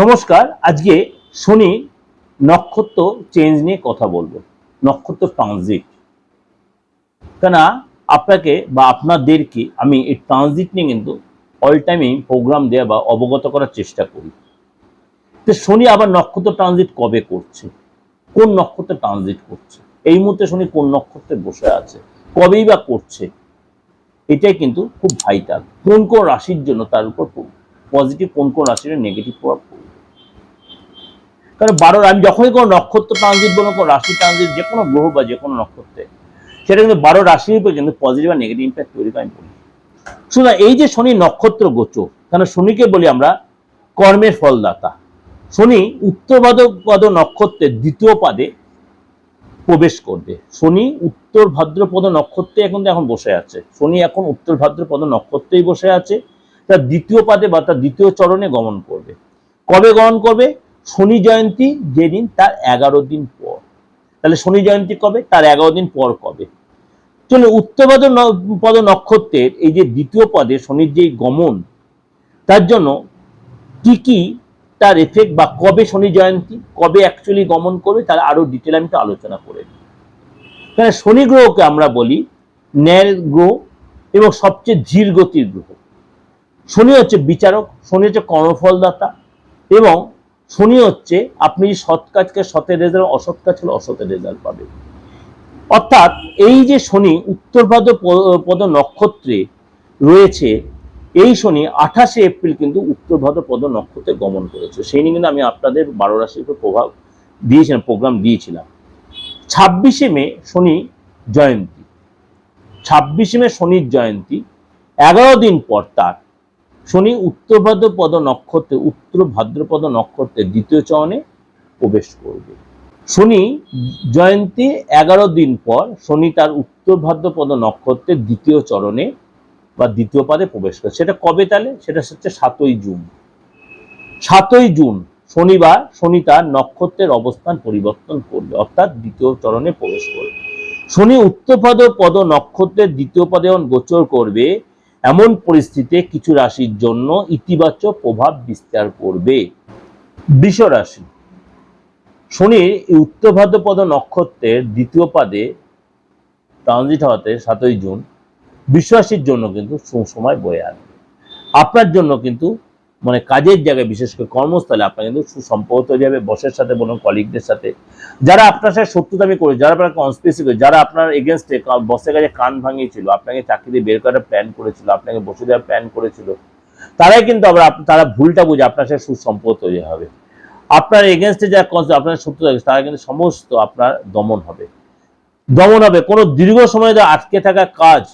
নমস্কার, আজকে শনি নক্ষত্র চেঞ্জ নিয়ে কথা বলব, নক্ষত্র ট্রানজিট কেন আপনাকে বা আপনাদেরকে আমি এই ট্রানজিট নিয়ে কিন্তু অল টাইমই প্রোগ্রাম দেওয়া বা অবগত করার চেষ্টা করি। তো শনি আবার নক্ষত্র ট্রানজিট কবে করছে? কোন নক্ষত্রে ট্রানজিট করছে? এই মুহূর্তে শনি কোন নক্ষত্রে বসে আছে? কবেই বা করছে? এটাই কিন্তু খুব ভাইটাল কোন কোন রাশির জন্য তার উপর পজিটিভ কোন কোন রাশির নেগেটিভ প্রভাব কারণ বারো আমি যখনই কোনো নক্ষত্র ট্রানজিট বলুন কোনো রাশি ট্রানজিট যে কোনো গ্রহ বা যে কোনো নক্ষত্রে, সেটা কিন্তু বারো রাশির উপর কিন্তু পজিটিভ আর নেগেটিভ ইম্প্যাক্ট তৈরি করে আমি বলি। এই যে শনি নক্ষত্র গোচর কারণ শনিকে বলি আমরা কর্মের ফলদাতা। শনি উত্তর ভাদ্রপদ নক্ষত্রের দ্বিতীয় পাদে প্রবেশ করবে। শনি উত্তর ভাদ্রপদ নক্ষত্রে এখন এখন বসে আছে। শনি এখন উত্তর ভাদ্রপদ নক্ষত্রেই বসে আছে। তার দ্বিতীয় পাদে বা তার দ্বিতীয় চরণে গমন করবে। কবে গমন করবে? শনি জয়ন্তী যেদিন, তার এগারো দিন পর। তাহলে শনি জয়ন্তী কবে? তার এগারো দিন পর কবে? চলো উত্তরপদ পদ নক্ষত্রের এই যে দ্বিতীয় পদে শনির যে গমন, তার জন্য কি কি তার এফেক্ট বা কবে শনি জয়ন্তী, কবে অ্যাকচুয়ালি গমন করবে, তার আরও ডিটেল আমি একটু আলোচনা করে। কারণ শনি গ্রহকে আমরা বলি ন্যায়ের গ্রহ এবং সবচেয়ে ধীর গতির গ্রহ। শনি হচ্ছে বিচারক, শনি হচ্ছে কর্মফলদাতা এবং শনি হচ্ছে, আপনি সৎ কাজকে সতের রেজাল্ট, অসৎ কাজ হলে অসতের রেজাল্ট পাবেন। অর্থাৎ এই যে শনি উত্তরভাদ পদ নক্ষত্রে রয়েছে, এই শনি আঠাশে এপ্রিল কিন্তু উত্তরভাদ পদ নক্ষত্রে গমন করেছে। সেই নিয়ে কিন্তু আমি আপনাদের বারো রাশির উপর প্রভাব দিয়েছিলাম, প্রোগ্রাম দিয়েছিলাম। ছাব্বিশে মে শনি জয়ন্তী। ছাব্বিশে মে শনির জয়ন্তী। এগারো দিন পর তার। শনি উত্তর ভাদ্রপদ নক্ষত্রে উত্তর ভাদ্রপদ নক্ষত্রের দ্বিতীয় চরণে প্রবেশ করবে। শনি জয়ন্তী এগারো দিন পর শনি তার উত্তর ভাদ্রপদ নক্ষত্রের দ্বিতীয় চরণে বা দ্বিতীয় পাদে প্রবেশ করে সেটা কবে তাহলে? সেটা হচ্ছে সাতই জুন। সাতই জুন, শনিবার শনি তার নক্ষত্রের অবস্থান পরিবর্তন করবে, অর্থাৎ দ্বিতীয় চরণে প্রবেশ করবে। শনি উত্তরপদ পদ নক্ষত্রের দ্বিতীয় পদে গোচর করবে এমন পরিস্থিতিতে কিছু রাশির জন্য ইতিবাচক প্রভাব বিস্তার করবে। বৃষ রাশি। শনির উত্তর ভাদ্রপদ নক্ষত্রের দ্বিতীয় পাদে ট্রানজিট হওয়াতে সাতই জুন। বিশ্বাসীর জন্য কিন্তু সুসময় বয়ে আনবে আপনার জন্য কিন্তু মানে কাজের জায়গায়, বিশেষ করে কর্মস্থলে আপনার কিন্তু সুসম্পর্ক তৈরি হবে বসের সাথে বলুন কলিগদের সাথে। যারা আপনার সাথে শত্রুতামি করে যারা আপনার কনস্পিরেসি করে যারা আপনার এগেনস্টে বসের কাছে কান ভাঙিয়েছিল, আপনাকে চাকরি দিয়ে বের করার প্ল্যান করেছিল, আপনাকে বসে দেওয়ার প্ল্যান করেছিল, তারাই কিন্তু আবার তারা ভুলটা বুঝে আপনার সাথে সুসম্পর্ক তৈরি হবে আপনার এগেনস্টে যারা কনস- আপনার শত্রু থাকে তারা কিন্তু সমস্ত আপনার দমন হবে। দমন হবে। কোনো দীর্ঘ সময় আটকে থাকা কাজ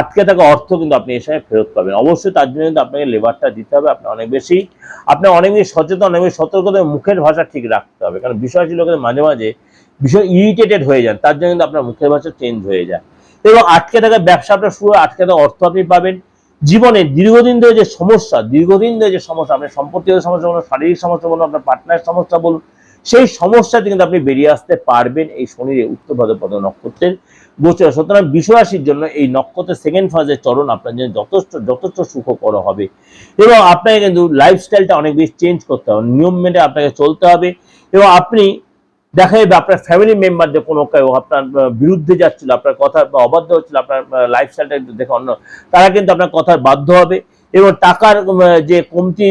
আটকে থাকা অর্থ কিন্তু আপনি এ সময় ফেরত পাবেন। অবশ্যই তার জন্য কিন্তু আপনাকে লেবারটা দিতে হবে, আপনি অনেক বেশি, আপনি অনেক বেশি সচেতন, অনেক বেশি সতর্কতা মুখের ভাষা ঠিক রাখতে হবে। কারণ বিষয়টি লোকেদের মাঝে মাঝে বিষয় ইরিটেটেড হয়ে যান, তার জন্য কিন্তু আপনার মুখের ভাষা চেঞ্জ হয়ে যায়। এবং আটকে থাকা ব্যবসা আপনার শুরু আটকে থাকা অর্থ আপনি পাবেন। জীবনে দীর্ঘদিন ধরে যে সমস্যা, দীর্ঘদিন ধরে যে সমস্যা, আপনার সম্পত্তিগত সমস্যা বলুন, শারীরিক সমস্যা বলুন, আপনার পার্টনার সমস্যা বলুন সেই সমস্যা থেকে কিন্তু আপনি বেরিয়ে আসতে পারবেন এই শনির উত্তর ভাদ্রপদ নক্ষত্রের গোচর। সুতরাং বিশ্বরাশির জন্য এই নক্ষত্রের সেকেন্ড ফাজের চরণ আপনার জন্য যথেষ্ট যথেষ্ট সুখকর হবে। এবং আপনাকে কিন্তু লাইফস্টাইলটা অনেক বেশি চেঞ্জ করতে হবে। নিয়ম মেনে আপনাকে চলতে হবে। এবং আপনি দেখা যাবে আপনার ফ্যামিলি মেম্বারদের কোনো কেউ আপনার বিরুদ্ধে যাচ্ছিল, আপনার কথা অবাধ্য হচ্ছিল, আপনার লাইফস্টাইলটা দেখে অন্য, তারা কিন্তু আপনার কথার বাধ্য হবে। এবং টাকার যে কমতি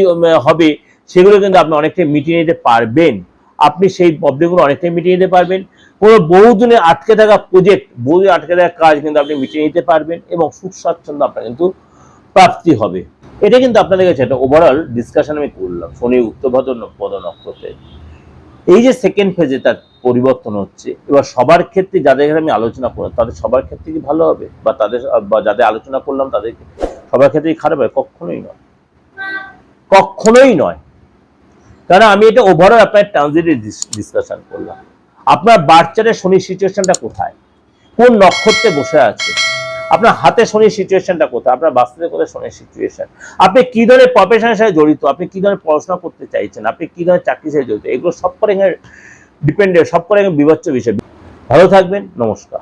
হবে, সেগুলো কিন্তু আপনি অনেকটাই মিটিয়ে নিতে পারবেন। আপনি সেই প্রবলেমগুলো অনেকটাই মিটিয়ে নিতে পারবেন। কোনো বহুদিনে আটকে থাকা প্রজেক্ট বহুদিন আটকে থাকা কাজ কিন্তু আপনি মিটিয়ে নিতে পারবেন এবং সুখ স্বাচ্ছন্দ্য আপনার কিন্তু প্রাপ্তি হবে। এটা কিন্তু আপনাদের কাছে একটা ওভারঅল ডিসকাশন আমি করলাম শনি উত্তরভাদ্র পদ নক্ষত্রে এই যে সেকেন্ড ফেজে তার পরিবর্তন হচ্ছে, এবার সবার ক্ষেত্রে যাদের আমি আলোচনা করলাম, তাদের সবার ক্ষেত্রে কি ভালো হবে? বা তাদের বা যাদের আলোচনা করলাম তাদের সবার ক্ষেত্রেই খারাপ হবে? কখনোই নয়। কখনোই নয়। কারণ আমি এটা ওভারঅল আপনার ট্রানজিটের ডিসকাশন করলাম। আপনার বাচ্চাদের শনির সিচুয়েশনটা কোথায়? কোন নক্ষত্রে বসে আছে? আপনার হাতে শনির সিচুয়েশনটা কোথায়? আপনার বাস্তবে কোথায় শনির সিচুয়েশন আপনি কি ধরনের প্রফেশনের সাথে জড়িত? আপনি কি ধরনের পড়াশোনা করতে চাইছেন? আপনি কি ধরনের চাকরির সাথে জড়িত? এগুলো সব করে ডিপেন্ডেন্ট সব করে বিবেচ্য বিষয়। ভালো থাকবেন, নমস্কার।